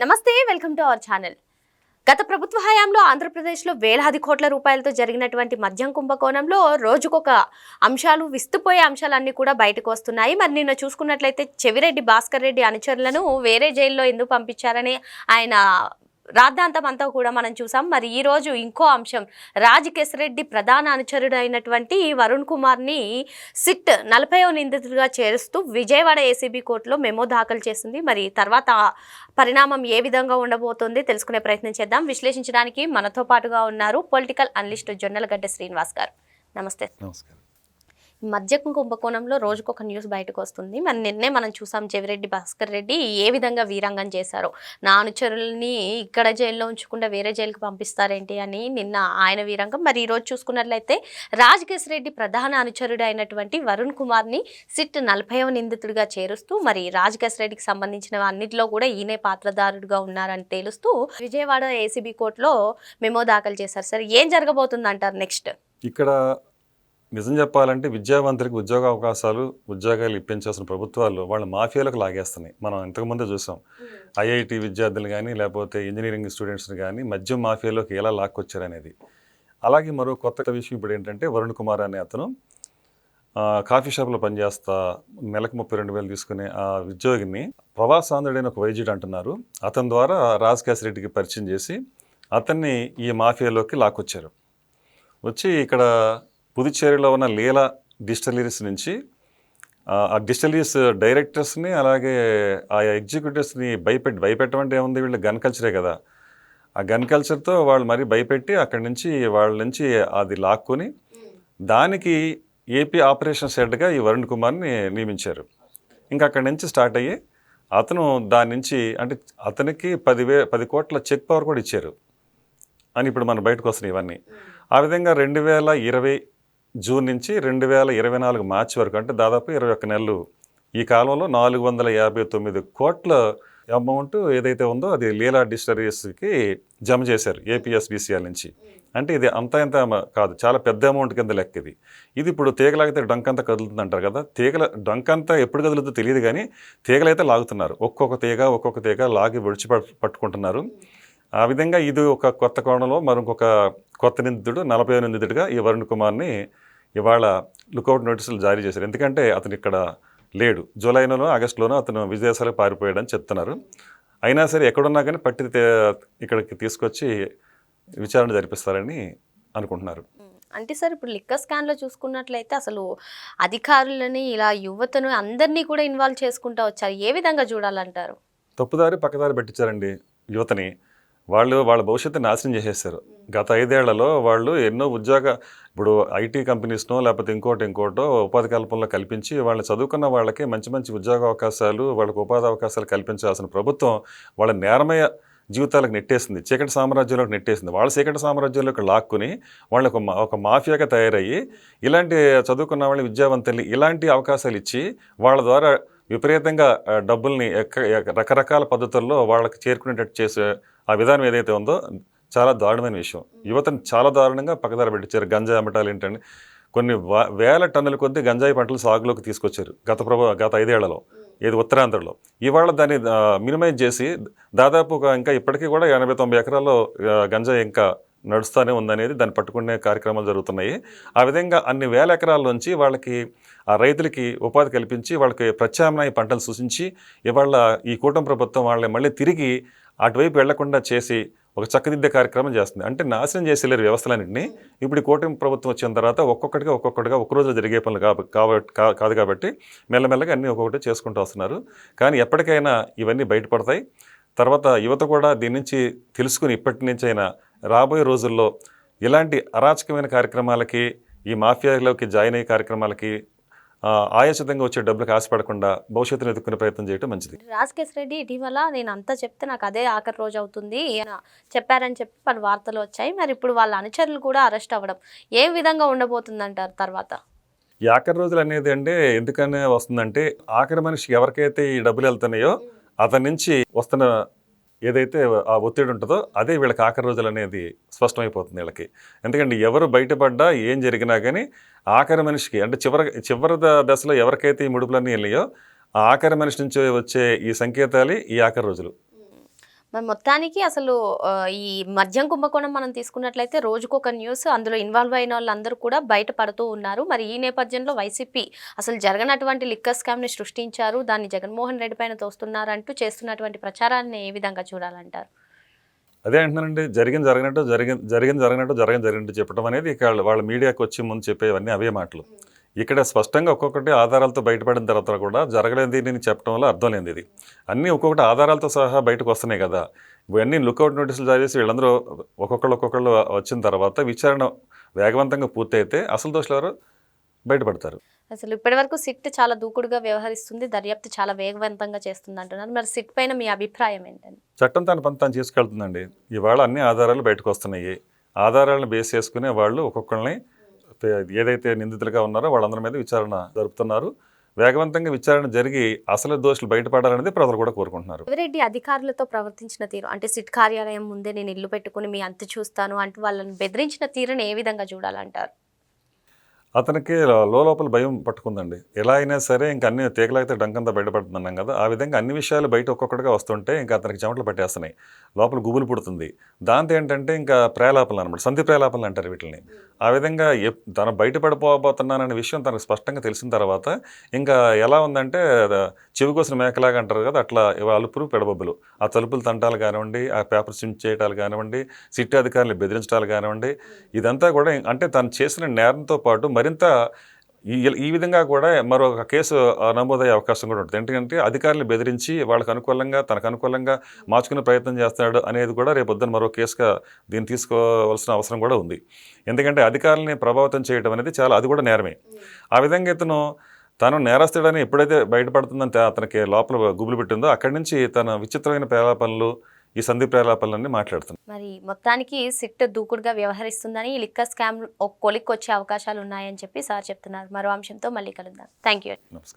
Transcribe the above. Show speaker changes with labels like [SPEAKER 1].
[SPEAKER 1] నమస్తే welcome to our channel. గత ప్రభుత్వ హయాంలో ఆంధ్రప్రదేశ్లో వేలాది కోట్ల రూపాయలతో జరిగినటువంటి మద్యం కుంభకోణంలో రోజుకొక అంశాలు విస్తుపోయే అంశాలన్నీ కూడా బయటకు వస్తున్నాయి. మరి నిన్న చూసుకున్నట్లయితే చెవిరెడ్డి భాస్కర్ రెడ్డి అనుచరులను వేరే జైల్లో ఎందుకు పంపించారని ఆయన రాద్ధాంతం అంతా కూడా మనం చూసాం. మరి ఈ రోజు ఇంకో అంశం. రాజ్ రెడ్డి ప్రధాన అనుచరుడు అయినటువంటి వరుణ్ కుమార్ని సిట్ నలభైవ నిందితుడిగా చేరుస్తూ విజయవాడ ఏసీబీ కోర్టులో మెమో దాఖలు చేసింది. మరి తర్వాత పరిణామం ఏ విధంగా ఉండబోతోంది తెలుసుకునే ప్రయత్నం చేద్దాం. విశ్లేషించడానికి మనతో పాటుగా ఉన్నారు పొలిటికల్ అనలిస్ట్ జొన్నలగడ్డ శ్రీనివాస్ గారు. నమస్తే.
[SPEAKER 2] నమస్కారం.
[SPEAKER 1] మధ్య కుంభకోణంలో కుంభకోణంలో రోజుకొక న్యూస్ బయటకు వస్తుంది మరి నిన్నే మనం చూసాం చెవిరెడ్డి భాస్కర్ రెడ్డి ఏ విధంగా వీరంగం చేశారో. నా అనుచరుల్ని ఇక్కడ జైల్లో ఉంచకుండా వేరే జైలుకి పంపిస్తారేంటి అని నిన్న ఆయన వీరంగం. మరి ఈ రోజు చూసుకున్నట్లయితే రాజకేశ్ రెడ్డి ప్రధాన అనుచరుడు అయినటువంటి వరుణ్ కుమార్ని సిట్ నలభైవ నిందితుడిగా చేరుస్తూ మరి రాజకేశ్ రెడ్డికి సంబంధించిన అన్నిటిలో కూడా ఈయనే పాత్రదారుడుగా ఉన్నారని తెలుస్తూ విజయవాడ ఏసీబీ కోర్టులో మెమో దాఖలు చేశారు. సార్ ఏం జరగబోతుంది అంటారు నెక్స్ట్?
[SPEAKER 2] ఇక్కడ నిజం చెప్పాలంటే విద్యావంతులకు ఉద్యోగ అవకాశాలు ఉద్యోగాలు ఇప్పించాల్సిన ప్రభుత్వాలు వాళ్ళ మాఫియాలకు లాగేస్తున్నాయి. మనం ఇంతకుముందే చూసాం. ఐఐటి విద్యార్థులు కానీ లేకపోతే ఇంజనీరింగ్ స్టూడెంట్స్ని కానీ మద్యం మాఫియాలోకి ఎలా లాక్కొచ్చారనేది. అలాగే మరో కొత్త విషయం ఇప్పుడు ఏంటంటే వరుణ్ కుమార్ అనే అతను కాఫీ షాప్లో పనిచేస్తా నెలకు ముప్పై రెండు వేలు తీసుకునే ఆ ఉద్యోగిని ప్రవాసాంధ్రుడైన ఒక వైద్యుడు అంటున్నారు. అతని ద్వారా రాజ్ రెడ్డికి పరిచయం చేసి అతన్ని ఈ మాఫియాలోకి లాక్కొచ్చారు. వచ్చి ఇక్కడ పుదుచ్చేరిలో ఉన్న లీలా డిస్టలరీస్ నుంచి ఆ, డిస్టలరీస్ డైరెక్టర్స్ని అలాగే ఆ ఎగ్జిక్యూటివ్స్ని భయపెట్టి భయపెట్టమంటే ఏముంది? వీళ్ళు గన్ కల్చరే కదా. ఆ గన్ కల్చర్తో వాళ్ళు మరీ భయపెట్టి అక్కడి నుంచి వాళ్ళ నుంచి అది లాక్కొని దానికి ఏపీ ఆపరేషన్స్ హెడ్గా ఈ వరుణ్ కుమార్ని నియమించారు. ఇంకా అక్కడి నుంచి స్టార్ట్ అయ్యి అతను దాని నుంచి అంటే అతనికి పదివే పది కోట్ల చెక్ పవర్ కూడా ఇచ్చారు. అని ఇప్పుడు మనం బయటకు వస్తున్నాయి ఇవన్నీ. ఆ విధంగా రెండు వేల ఇరవై జూన్ నుంచి రెండు వేల ఇరవై నాలుగు మార్చి వరకు అంటే దాదాపు ఇరవై ఒక్క నెలలు. ఈ కాలంలో నాలుగు వందల యాభై తొమ్మిది కోట్ల అమౌంట్ ఏదైతే ఉందో అది లీలా డిస్టరీస్కి జమ చేశారు ఏపీఎస్బీసీఎల్ నుంచి. అంటే ఇది అంత ఇంత కాదు చాలా పెద్ద అమౌంట్ కింద లెక్క ఇది. ఇది ఇప్పుడు తీగలాగితే డొంకంతా కదులుతుంది అంటారు కదా తీగల డొంకంతా ఎప్పుడు కదులుతుందో తెలియదు కానీ తీగలైతే లాగుతున్నారు. ఒక్కొక్క తీగ ఒక్కొక్క తీగ లాగి విడిచి పట్టుకుంటున్నారు. ఆ విధంగా ఇది ఒక కొత్త కోణంలో మరొక కొత్త నిందితుడు నలభై నిందితుడిగా ఈ వరుణ్ కుమార్ని ఇవాళ లుకౌట్ నోటీసులు జారీ చేశారు. ఎందుకంటే అతను ఇక్కడ లేడు. జూలైలోనో ఆగస్టులోనో అతను విదేశాలకు పారిపోయాడని చెప్తున్నారు. అయినా సరే ఎక్కడున్నా కానీ పట్టి ఇక్కడికి తీసుకొచ్చి విచారణ జరిపిస్తారని అనుకుంటున్నారు.
[SPEAKER 1] అంటే సార్ ఇప్పుడు లిక్కర్ స్కాన్లో చూసుకున్నట్లయితే అసలు అధికారులని ఇలా యువతను అందరినీ కూడా ఇన్వాల్వ్ చేసుకుంటూ వచ్చారు. ఏ విధంగా చూడాలంటారు?
[SPEAKER 2] తప్పుదారి పక్కదారి పెట్టించారండి యువతని. వాళ్ళు వాళ్ళ భవిష్యత్తు నాశనం చేసేసారు గత ఐదేళ్ళలో వాళ్ళు ఎన్నో ఉద్యోగ ఇప్పుడు ఐటీ కంపెనీస్నో లేకపోతే ఇంకోటి ఇంకోటో ఉపాధి కల్పనలో కల్పించి వాళ్ళు చదువుకున్న వాళ్ళకి మంచి మంచి ఉద్యోగ అవకాశాలు వాళ్ళకి ఉపాధి అవకాశాలు కల్పించాల్సిన ప్రభుత్వం వాళ్ళ నేరమయ జీవితాలకు నెట్టేసింది. చీకటి సామ్రాజ్యంలోకి నెట్టేసింది. వాళ్ళ చీకటి సామ్రాజ్యంలోకి లాక్కుని వాళ్ళకు ఒక మా- ఒక మాఫియాగా తయారయ్యి ఇలాంటి చదువుకున్న వాళ్ళని విద్యావంతుల్ని ఇలాంటి అవకాశాలు ఇచ్చి వాళ్ళ ద్వారా విపరీతంగా డబ్బుల్ని ఎక్క- రకరకాల పద్ధతుల్లో వాళ్ళకి చేరుకునేటట్టు చేసే ఆ విధానం ఏదైతే ఉందో చాలా దారుణమైన విషయం. యువతను చాలా దారుణంగా పక్కదారి పెట్టించారు. గంజాయి అమ్మటాలు ఏంటంటే కొన్ని వేల టన్నుల కొద్దీ గంజాయి పంటలు సాగులోకి తీసుకొచ్చారు గత ప్రభు గత ఐదేళ్ళలో ఏది ఉత్తరాంధ్రలో. ఇవాళ దాన్ని మినిమైజ్ చేసి దాదాపు ఇంకా ఇప్పటికీ కూడా ఎనభై తొంభై ఎకరాల్లో గంజాయి ఇంకా నడుస్తూనే ఉందనేది దాన్ని పట్టుకునే కార్యక్రమాలు జరుగుతున్నాయి. ఆ విధంగా అన్ని వేల ఎకరాల నుంచి వాళ్ళకి ఆ రైతులకి ఉపాధి కల్పించి వాళ్ళకి ప్రత్యామ్నాయ పంటలు సూచించి ఇవాళ ఈ కూటమి ప్రభుత్వం వాళ్ళని మళ్ళీ తిరిగి అటువైపు వెళ్ళకుండా చేసి ఒక చక్కదిద్దే కార్యక్రమం చేస్తుంది. అంటే నాశనం చేసేలేరు వ్యవస్థలన్నింటినీ. ఇప్పుడు కూటమి ప్రభుత్వం వచ్చిన తర్వాత ఒక్కొక్కటిగా ఒక్కొక్కటిగా ఒక్క రోజు జరిగే పనులు కాబట్టి కా- కాదు కాబట్టి మెల్లమెల్లగా అన్నీ ఒక్కొక్కటి చేసుకుంటూ వస్తున్నారు. కానీ ఎప్పటికైనా ఇవన్నీ బయటపడతాయి. తర్వాత యువత కూడా దీని నుంచి తెలుసుకుని ఇప్పటి నుంచి అయినా రాబోయే రోజుల్లో ఇలాంటి అరాచకమైన కార్యక్రమాలకి ఈ మాఫియాలోకి జాయిన్ అయ్యే కార్యక్రమాలకి ఆయాచితంగా వచ్చే డబ్బులకు ఆశపడకుండా భవిష్యత్తును ఎదుర్కొనే ప్రయత్నం చేయడం మంచిది.
[SPEAKER 1] రాజకేశ్ రెడ్డి ఇటీవల నేను అంతా చెప్తే నాకు అదే ఆఖరి రోజు అవుతుంది. చెప్పారని చెప్పి పలు వార్తలు వచ్చాయి. మరి ఇప్పుడు వాళ్ళ అనుచరులు కూడా అరెస్ట్ అవ్వడం ఏ విధంగా ఉండబోతుంది అంటారు తర్వాత?
[SPEAKER 2] ఈ ఆఖరి రోజులు అనేది అంటే ఎందుకనే వస్తుందంటే ఆఖరి మనిషికి ఎవరికైతే ఈ డబ్బులు వెళ్తున్నాయో అతని నుంచి వస్తున్న ఏదైతే ఆ ఒత్తిడి ఉంటుందో అదే వీళ్ళకి ఆఖరి రోజులు అనేది స్పష్టమైపోతుంది వీళ్ళకి. ఎందుకంటే ఎవరు బయటపడ్డా ఏం జరిగినా కానీ ఆఖరి మనిషికి అంటే చివరి చివరి ద- దశలో ఎవరికైతే ఈ ముడుపులన్నీ వెళ్ళాయో ఆ ఆఖరి మనిషి నుంచి వచ్చే ఈ సంకేతాలు ఈ ఆఖరి రోజులు.
[SPEAKER 1] మరి మొత్తానికి అసలు ఈ మద్యం కుంభకోణం మనం తీసుకున్నట్లయితే రోజుకొక న్యూస్. అందులో ఇన్వాల్వ్ అయిన వాళ్ళందరూ కూడా బయటపడుతూ ఉన్నారు. మరి ఈ నేపథ్యంలో వైసీపీ అసలు జరగనటువంటి లిక్కర్ స్కామ్ని సృష్టించారు. దాన్ని జగన్మోహన్ రెడ్డి పైన తోస్తున్నారంటూ చేస్తున్నటువంటి ప్రచారాన్ని ఏ విధంగా చూడాలంటారు?
[SPEAKER 2] అదే అంటున్నానండి. జరిగింది జరిగినట్టు జరిగింది జరిగింది జరిగినట్టు జరిగింది జరిగినట్టు చెప్పడం అనేది వాళ్ళ మీడియాకి వచ్చి ముందు చెప్పేవన్నీ అవే మాటలు. ఇక్కడ స్పష్టంగా ఒక్కొక్కటి ఆధారాలతో బయటపడిన తర్వాత కూడా జరగలేని నేను చెప్పడం వల్ల అర్థం లేనిది. ఇది అన్నీ ఒక్కొక్కటి ఆధారాలతో సహా బయటకు వస్తున్నాయి కదా. ఇవన్నీ లుకౌట్ నోటీసులు జారీ చేసి వీళ్ళందరూ ఒక్కొక్కళ్ళు ఒక్కొక్కళ్ళు వచ్చిన తర్వాత విచారణ వేగవంతంగా పూర్తయితే అసలు దోషులు ఎవరు? బయటపడతారు.
[SPEAKER 1] అసలు ఇప్పటివరకు సిట్ చాలా దూకుడుగా వ్యవహరిస్తుంది దర్యాప్తు చాలా వేగవంతంగా చేస్తుంది అంటున్నారు. మరి సిట్ పైన మీ అభిప్రాయం ఏంటండి?
[SPEAKER 2] చట్టం తన పని తాను చేసుకెళ్తుందండి. ఇవాళ అన్ని ఆధారాలు బయటకు వస్తున్నాయి. ఆధారాలను బేస్ చేసుకునే వాళ్ళు ఒక్కొక్కరిని ఏదైతే నిందితులుగా ఉన్నారో వాళ్ళందరి మీద విచారణ జరుపుతున్నారు. వేగవంతంగా విచారణ జరిగి అసలు దోషులు బయటపడాలనేది ప్రజలు కూడా కోరుకుంటున్నారు.
[SPEAKER 1] రెడ్డి అధికారులతో ప్రవర్తించిన తీరు అంటే సిట్ కార్యాలయం ముందే నేను ఇల్లు పెట్టుకుని మీ అంత చూస్తాను అంటూ వాళ్ళని బెదిరించిన తీరుని ఏ విధంగా చూడాలంటారు?
[SPEAKER 2] అతనికి లోపల భయం పట్టుకుందండి. ఎలా అయినా సరే ఇంకా అన్ని తీగలాగితే డంకంతా బయటపడుతున్నాం కదా. ఆ విధంగా అన్ని విషయాలు బయట ఒక్కొక్కటిగా వస్తుంటే ఇంకా అతనికి చెమటలు పట్టేస్తున్నాయి. లోపల గుబులు పుడుతుంది. దాంతో ఏంటంటే ఇంకా ప్రేలాపనలు అనమాట సంధి ప్రేలాపనలు అంటారు వీటిని ఆ విధంగా తను బయటపడిపోబోతున్నాననే విషయం తనకు స్పష్టంగా తెలిసిన తర్వాత ఇంకా ఎలా ఉందంటే చెవికోసిన మేకలాగా అంటారు కదా అట్లా అలుపులు పెడబొబ్బులు. ఆ తలుపులు తంటాలు కానివ్వండి ఆ పేపర్ సింప్ చేయటాలు కానివ్వండి సిటీ అధికారులు బెదిరించడాలు కానివ్వండి ఇదంతా కూడా అంటే తను చేసిన నేరంతో పాటు మరి మరింత ఈ ఈ విధంగా కూడా మరొక కేసు నమోదయ్యే అవకాశం కూడా ఉంటుంది. ఎందుకంటే అధికారులు బెదిరించి వాళ్ళకు అనుకూలంగా తనకు అనుకూలంగా మార్చుకునే ప్రయత్నం చేస్తాడు అనేది కూడా రేపు పొద్దున్న మరో కేసుగా దీన్ని తీసుకోవాల్సిన అవసరం కూడా ఉంది. ఎందుకంటే అధికారులని ప్రభావితం చేయడం అనేది చాలా అది కూడా నేరమే. ఆ విధంగా ఇతను తను నేరస్తుడని ఎప్పుడైతే బయటపడుతుందంటే అతనికి లోపల గుబులు పెట్టిందో అక్కడి నుంచి తన విచిత్రమైన ప్రేలాపనలు ఈ సంధి ప్రేలాపనలన్నీ మాట్లాడుతుంది
[SPEAKER 1] మరి మొత్తానికి సిట్ దూకుడుగా వ్యవహరిస్తుందని ఈ లిక్కర్ స్కామ్ ఒక కొలిక్ వచ్చే అవకాశాలు ఉన్నాయని చెప్పి సార్ చెప్తున్నారు. మరో అంశంతో మళ్ళీ కలుద్దాం. థ్యాంక్ యూ
[SPEAKER 2] నమస్కారం.